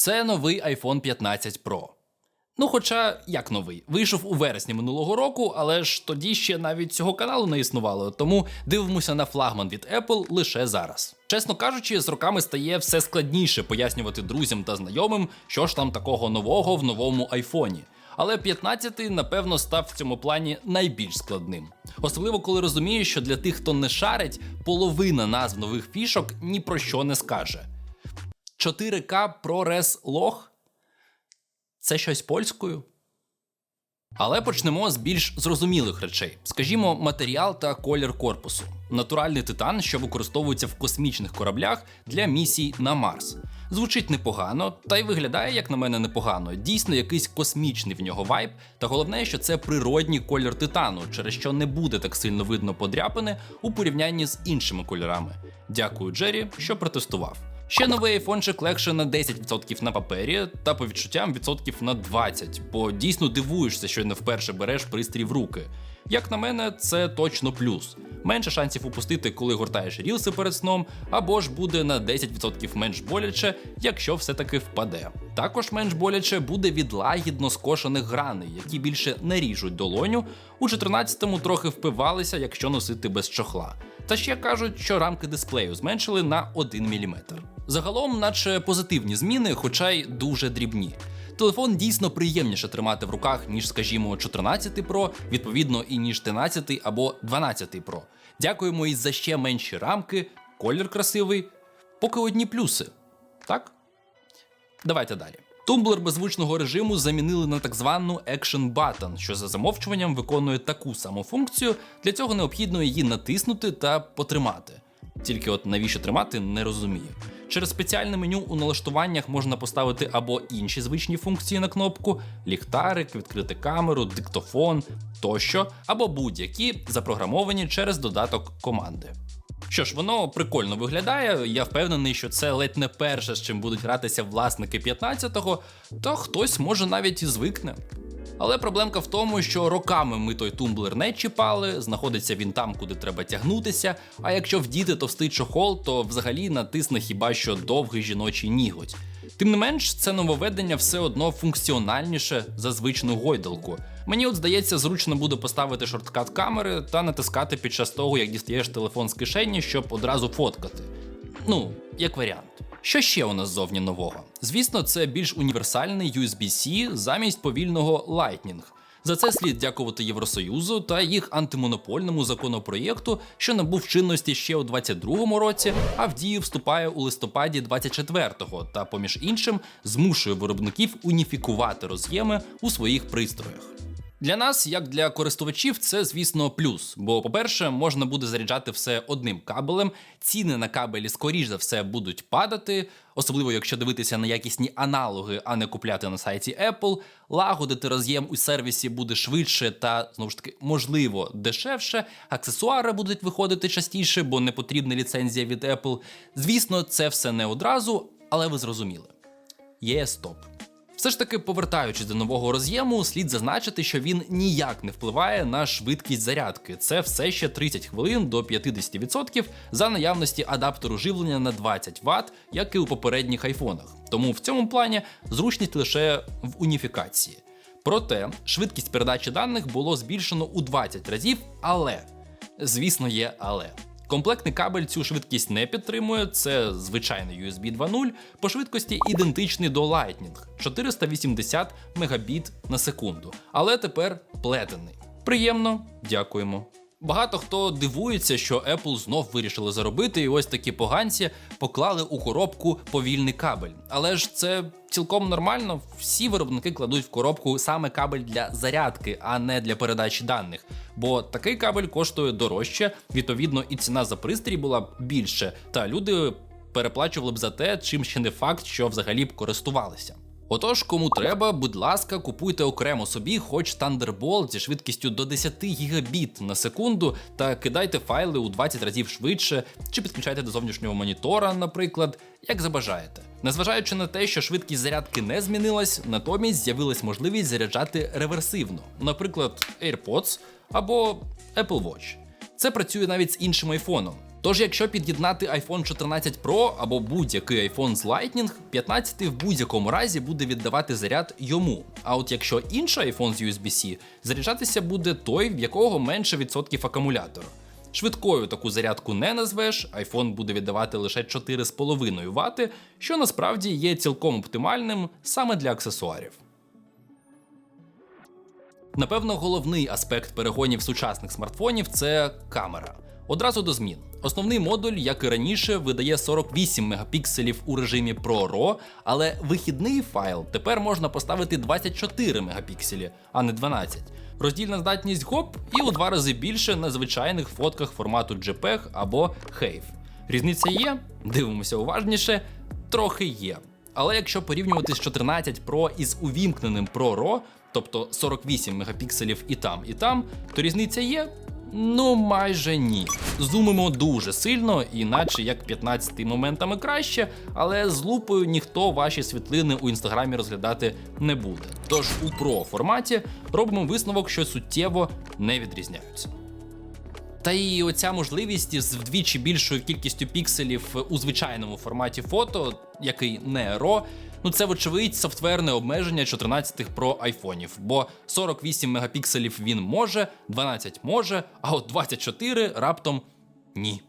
Це новий iPhone 15 Pro. Ну, хоча як новий, вийшов у вересні минулого року, але ж тоді ще навіть цього каналу не існувало, тому дивимося на флагман від Apple лише зараз. Чесно кажучи, з роками стає все складніше пояснювати друзям та знайомим, що ж там такого нового в новому айфоні. Але 15-й, напевно, став в цьому плані найбільш складним. Особливо коли розумієш, що для тих, хто не шарить, половина назв нових фішок ні про що не скаже. 4К ProRes Log? Це щось польською? Але почнемо з більш зрозумілих речей. Скажімо, матеріал та колір корпусу. Натуральний титан, що використовується в космічних кораблях для місій на Марс. Звучить непогано, та й виглядає, як на мене, непогано. Дійсно, якийсь космічний в нього вайб. Та головне, що це природній колір титану, через що не буде так сильно видно подряпини у порівнянні з іншими кольорами. Дякую, Джері, що протестував. Ще новий айфончик легше на 10% на папері, та по відчуттям відсотків на 20%, бо дійсно дивуєшся, що не вперше береш пристрій в руки. Як на мене, це точно плюс. Менше шансів упустити, коли гортаєш рілси перед сном, або ж буде на 10% менш боляче, якщо все-таки впаде. Також менш боляче буде від лагідно скошених граней, які більше не ріжуть долоню. У 14-му трохи впивалися, якщо носити без чохла. Та ще кажуть, що рамки дисплею зменшили на 1 мм. Загалом, наче позитивні зміни, хоча й дуже дрібні. Телефон дійсно приємніше тримати в руках, ніж, скажімо, 14 Pro, відповідно, і ніж 13 або 12 Pro. Дякуємо і за ще менші рамки, колір красивий, поки одні плюси. Так? Давайте далі. Тумблер беззвучного режиму замінили на так звану Action Button, що за замовчуванням виконує таку саму функцію. Для цього необхідно її натиснути та потримати. Тільки от навіщо тримати, не розумію. Через спеціальне меню у налаштуваннях можна поставити або інші звичні функції на кнопку, ліхтарик, відкрити камеру, диктофон тощо, або будь-які запрограмовані через додаток команди. Що ж, воно прикольно виглядає. Я впевнений, що це ледь не перше, з чим будуть гратися власники 15-го, та хтось може навіть і звикне. Але проблемка в тому, що роками ми той тумблер не чіпали, знаходиться він там, куди треба тягнутися. А якщо вдіти товстий чохол, то взагалі натисне хіба що довгий жіночий ніготь. Тим не менш, це нововведення все одно функціональніше за звичну гойдалку. Мені от здається, зручно буде поставити шорткат камери та натискати під час того, як дістаєш телефон з кишені, щоб одразу фоткати. Ну, як варіант. Що ще у нас зовні нового? Звісно, це більш універсальний USB-C замість повільного Lightning. За це слід дякувати Євросоюзу та їх антимонопольному законопроєкту, що набув чинності ще у 22-му році, а в дію вступає у листопаді 24-го та, поміж іншим, змушує виробників уніфікувати роз'єми у своїх пристроях. Для нас, як для користувачів, це звісно плюс. Бо, по-перше, можна буде заряджати все одним кабелем. Ціни на кабелі, скоріш за все, будуть падати, особливо якщо дивитися на якісні аналоги, а не купляти на сайті Apple. Лагодити роз'єм у сервісі буде швидше та знову ж таки можливо дешевше. Аксесуари будуть виходити частіше, бо не потрібна ліцензія від Apple. Звісно, це все не одразу, але ви зрозуміли. Є стоп. Все ж таки, повертаючись до нового роз'єму, слід зазначити, що він ніяк не впливає на швидкість зарядки. Це все ще 30 хвилин до 50% за наявності адаптеру живлення на 20 Вт, як і у попередніх айфонах. Тому в цьому плані зручність лише в уніфікації. Проте швидкість передачі даних було збільшено у 20 разів, але звісно, є але. Комплектний кабель цю швидкість не підтримує, це звичайний USB 2.0, по швидкості ідентичний до Lightning 480 Мбіт на секунду, але тепер плетений. Приємно, дякуємо. Багато хто дивується, що Apple знов вирішили заробити, і ось такі поганці поклали у коробку повільний кабель. Але ж це цілком нормально. Всі виробники кладуть в коробку саме кабель для зарядки, а не для передачі даних. Бо такий кабель коштує дорожче, відповідно, і ціна за пристрій була б більше, та люди переплачували б за те, чим ще не факт, що взагалі б користувалися. Отож, кому треба, будь ласка, купуйте окремо собі, хоч Thunderbolt зі швидкістю до 10 гігабіт на секунду, та кидайте файли у 20 разів швидше, чи підключайте до зовнішнього монітора, наприклад, як забажаєте. Незважаючи на те, що швидкість зарядки не змінилась, натомість з'явилась можливість заряджати реверсивно, наприклад, AirPods або Apple Watch. Це працює навіть з іншим айфоном. Тож, якщо під'єднати iPhone 14 Pro або будь-який iPhone з Lightning, 15 в будь-якому разі буде віддавати заряд йому. А от якщо інший iPhone з USB-C, заряджатися буде той, в якого менше відсотків акумулятора. Швидкою таку зарядку не назвеш, iPhone буде віддавати лише 4,5 Вт, що насправді є цілком оптимальним саме для аксесуарів. Напевно, головний аспект перегонів сучасних смартфонів це камера. Одразу до змін. Основний модуль, як і раніше, видає 48 мегапікселів у режимі ProRAW, але вихідний файл тепер можна поставити 24 мегапікселі, а не 12. Роздільна здатність GOP і у два рази більше на звичайних фотках формату JPEG або HEIF. Різниця є, дивимося уважніше, трохи є. Але якщо порівнювати з 14 Pro із увімкненим ProRAW, тобто 48 мегапікселів і там, і там, то різниця є. Ну, майже ні. Зумимо дуже сильно, іначе як 15 моментами краще, але з лупою ніхто ваші світлини у інстаграмі розглядати не буде. Тож у Pro форматі робимо висновок, що суттєво не відрізняються. Та і оця можливість з вдвічі більшою кількістю пікселів у звичайному форматі фото, який не RAW, ну це вочевидь софтверне обмеження 14 Pro айфонів, бо 48 мегапікселів він може, 12 може, а от 24 раптом ні.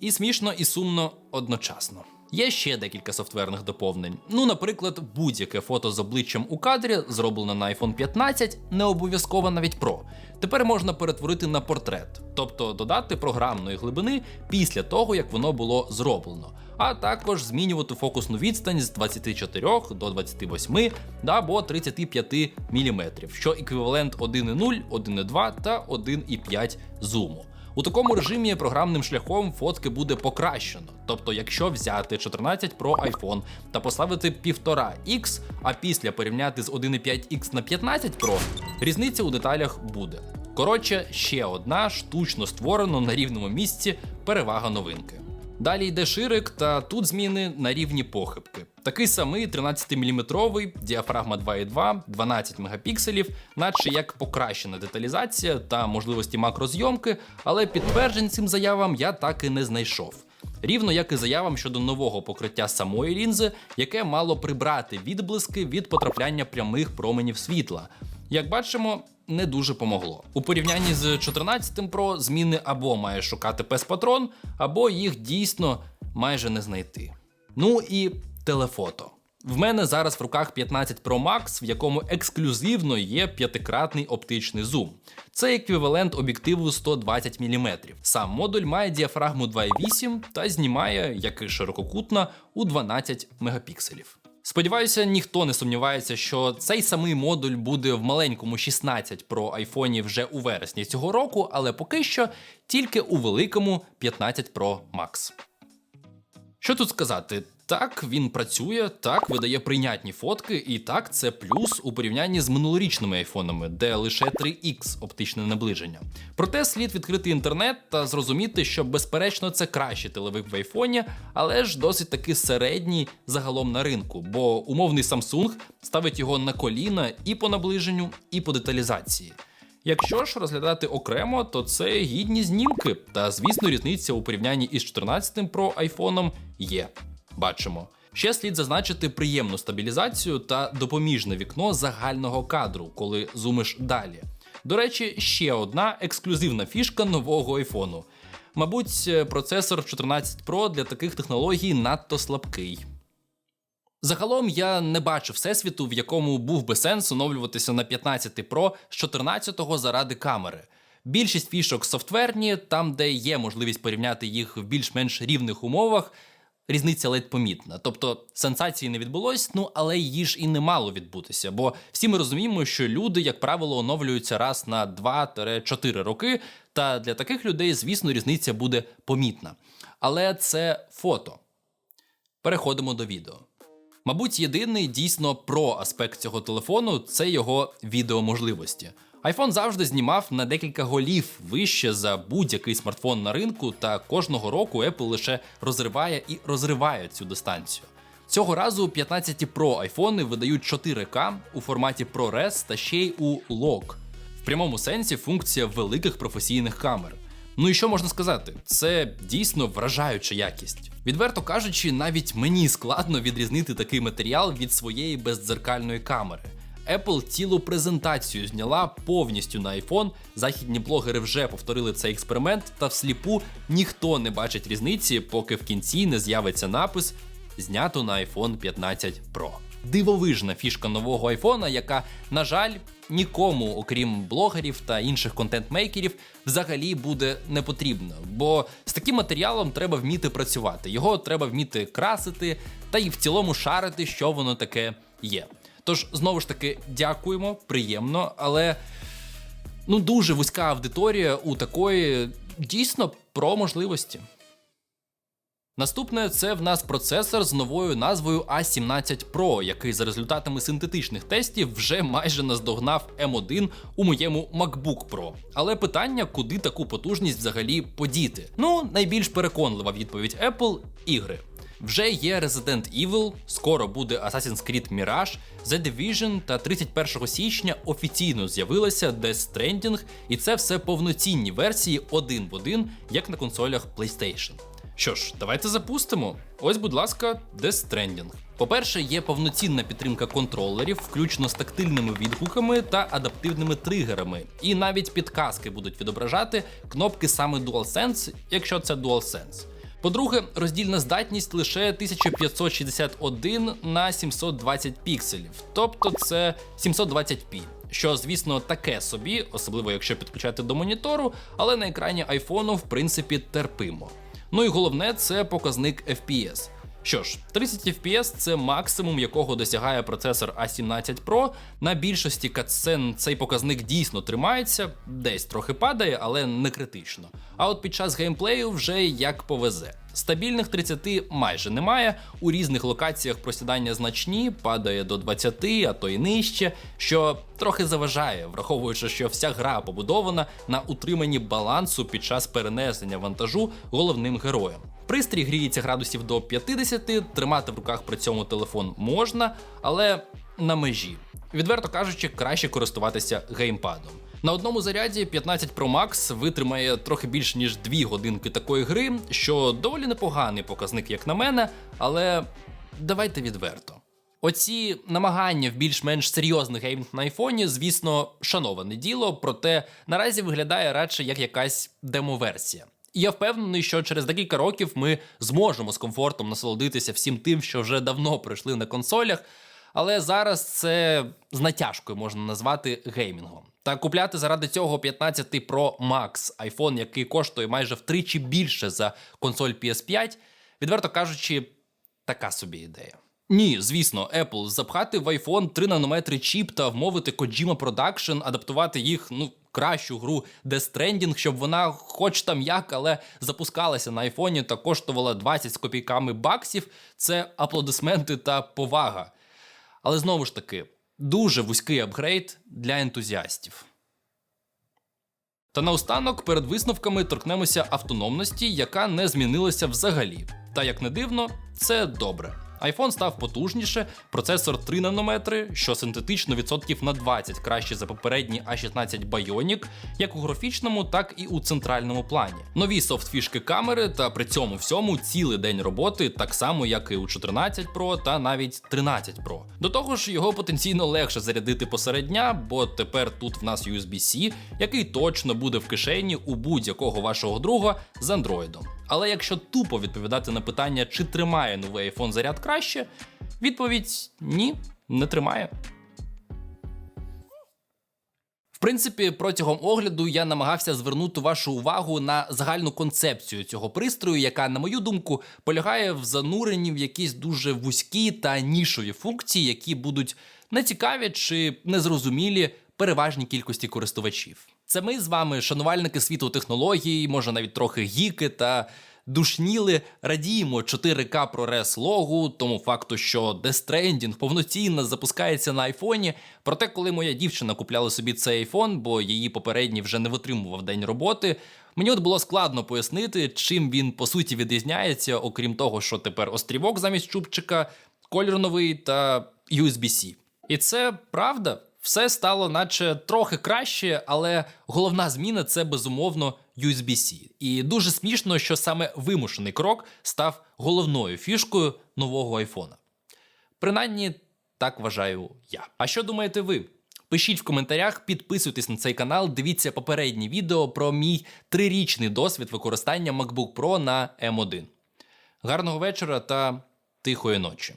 І смішно, і сумно одночасно. Є ще декілька софтверних доповнень. Ну, наприклад, будь-яке фото з обличчям у кадрі, зроблене на iPhone 15, не обов'язково навіть Pro. Тепер можна перетворити на портрет, тобто додати програмної глибини після того, як воно було зроблено, а також змінювати фокусну відстань з 24 до 28 або 35 мм, що еквівалент 1,0, 1,2 та 1,5 зуму. У такому режимі програмним шляхом фотки буде покращено. Тобто, якщо взяти 14 Pro iPhone та поставити 1,5X, а після порівняти з 1,5X на 15 Pro, різниця у деталях буде. Коротше, ще одна штучно створена на рівному місці перевага новинки. Далі йде ширик, та тут зміни на рівні похибки. Такий самий 13-мм, діафрагма 2.2, 12 мегапікселів, наче як покращена деталізація та можливості макрозйомки, але підтверджень цим заявам я так і не знайшов. Рівно як і заявам щодо нового покриття самої лінзи, яке мало прибрати відблиски від потрапляння прямих променів світла. Як бачимо, не дуже помогло. У порівнянні з 14 Pro зміни або має шукати пес-патрон, або їх дійсно майже не знайти. Ну і телефото. В мене зараз в руках 15 Pro Max, в якому ексклюзивно є п'ятикратний оптичний зум. Це еквівалент об'єктиву 120 мм. Сам модуль має діафрагму 2.8 та знімає, як і ширококутна, у 12 мегапікселів. Сподіваюся, ніхто не сумнівається, що цей самий модуль буде в маленькому 16 Pro айфоні вже у вересні цього року, але поки що тільки у великому 15 Pro Max. Що тут сказати? Так, він працює, так видає прийнятні фотки, і так це плюс у порівнянні з минулорічними айфонами, де лише 3X оптичне наближення. Проте слід відкрити інтернет та зрозуміти, що безперечно це кращий телевик в айфоні, але ж досить таки середній загалом на ринку, бо умовний Samsung ставить його на коліна і по наближенню, і по деталізації. Якщо ж розглядати окремо, то це гідні знімки, та звісно, різниця у порівнянні із 14 Pro айфоном є. Бачимо. Ще слід зазначити приємну стабілізацію та допоміжне вікно загального кадру, коли зумиш далі. До речі, ще одна ексклюзивна фішка нового айфону. Мабуть, процесор 14 Pro для таких технологій надто слабкий. Загалом я не бачу всесвіту, в якому був би сенс оновлюватися на 15 Pro з 14-го заради камери. Більшість фішок софтверні, там, де є можливість порівняти їх в більш-менш рівних умовах, різниця ледь помітна. Тобто сенсації не відбулось, ну але її ж і не мало відбутися. Бо всі ми розуміємо, що люди, як правило, оновлюються раз на 2-4 роки. Та для таких людей, звісно, різниця буде помітна. Але це фото. Переходимо до відео. Мабуть, єдиний дійсно про аспект цього телефону це його відеоможливості. iPhone завжди знімав на декілька голів вище за будь-який смартфон на ринку, та кожного року Apple лише розриває і розриває цю дистанцію. Цього разу 15 Pro айфони видають 4К у форматі ProRes та ще й у LOG. В прямому сенсі функція великих професійних камер. Ну і що можна сказати? Це дійсно вражаюча якість. Відверто кажучи, навіть мені складно відрізнити такий матеріал від своєї бездзеркальної камери. Apple цілу презентацію зняла повністю на iPhone. Західні блогери вже повторили цей експеримент, та всліпу ніхто не бачить різниці, поки в кінці не з'явиться напис знято на iPhone 15 Pro. Дивовижна фішка нового айфона, яка, на жаль, нікому, окрім блогерів та інших контент-мейкерів, взагалі буде не потрібна. Бо з таким матеріалом треба вміти працювати. Його треба вміти красити та й в цілому шарити, що воно таке є. Тож, знову ж таки, дякуємо, приємно, але ну дуже вузька аудиторія у такої дійсно про можливості. Наступне це в нас процесор з новою назвою A17 Pro, який за результатами синтетичних тестів вже майже наздогнав M1 у моєму MacBook Pro. Але питання, куди таку потужність взагалі подіти? Ну, найбільш переконлива відповідь Apple ігри. Вже є Resident Evil, скоро буде Assassin's Creed Mirage, The Division та 31 січня офіційно з'явилася Death Stranding, і це все повноцінні версії один в один, як на консолях PlayStation. Що ж, давайте запустимо. Ось, будь ласка, Death Stranding. По-перше, є повноцінна підтримка контролерів, включно з тактильними відгуками та адаптивними тригерами. І навіть підказки будуть відображати кнопки саме DualSense, якщо це DualSense. По-друге, роздільна здатність лише 1561 на 720 пікселів, тобто це 720p. Що, звісно, таке собі, особливо якщо підключати до монітору, але на екрані айфону, в принципі, терпимо. Ну і головне, це показник FPS. Що ж, 30 FPS це максимум, якого досягає процесор A17 Pro. На більшості катсцен цей показник дійсно тримається, десь трохи падає, але не критично. А от під час геймплею вже як повезе. Стабільних 30 майже немає. У різних локаціях просідання значні, падає до 20, а то й нижче, що трохи заважає, враховуючи, що вся гра побудована на утриманні балансу під час перенесення вантажу головним героєм. Пристрій гріється градусів до 50, тримати в руках при цьому телефон можна, але на межі. Відверто кажучи, краще користуватися геймпадом. На одному заряді 15 Pro Max витримає трохи більш ніж 2 годинки такої гри, що доволі непоганий показник, як на мене, але давайте відверто. Оці намагання в більш-менш серйозний геймінг на айфоні, звісно, шановане діло, проте наразі виглядає радше як якась демоверсія. І я впевнений, що через декілька років ми зможемо з комфортом насолодитися всім тим, що вже давно пройшли на консолях. Але зараз це з натяжкою можна назвати геймінгом. Та купляти заради цього 15 Pro Max iPhone, який коштує майже втричі більше за консоль PS5, відверто кажучи, така собі ідея. Ні, звісно, Apple запхати в iPhone 3 нанометри чіп та вмовити Kojima Production, адаптувати їх, ну, кращу гру Death Stranding, щоб вона, хоч там як, але запускалася на айфоні та коштувала 20 з копійками баксів. Це аплодисменти та повага. Але знову ж таки, дуже вузький апгрейд для ентузіастів. Та наостанок перед висновками торкнемося автономності, яка не змінилася взагалі. Та як не дивно, це добре. iPhone став потужніше, процесор 3 нанометри, що синтетично відсотків на 20 краще за попередній A16 Bionic, як у графічному, так і у центральному плані. Нові софт-фішки камери, та при цьому всьому цілий день роботи, так само як і у 14 Pro та навіть 13 Pro. До того ж, його потенційно легше зарядити посеред дня, бо тепер тут в нас USB-C, який точно буде в кишені у будь-якого вашого друга з Android. Але якщо тупо відповідати на питання, чи тримає новий iPhone заряд краще, відповідь ні, не тримає. В принципі, протягом огляду я намагався звернути вашу увагу на загальну концепцію цього пристрою, яка, на мою думку, полягає в зануренні в якісь дуже вузькі та нішові функції, які будуть нецікаві чи незрозумілі переважній кількості користувачів. Це ми з вами, шанувальники світу технологій, може навіть трохи гіки та душніли, радіємо 4К ProRes логу, тому факту, що Stranding повноцінно запускається на айфоні. Проте, коли моя дівчина купляла собі цей айфон, бо її попередній вже не витримував день роботи. Мені от було складно пояснити, чим він по суті відрізняється, окрім того, що тепер острівок замість чубчика, кольор новий та USB-C. І це правда. Все стало, наче трохи краще, але головна зміна це безумовно USB-C. І дуже смішно, що саме вимушений крок став головною фішкою нового айфона. Принаймні, так вважаю я. А що думаєте ви? Пишіть в коментарях, підписуйтесь на цей канал, дивіться попередні відео про мій трирічний досвід використання MacBook Pro на M1. Гарного вечора та тихої ночі.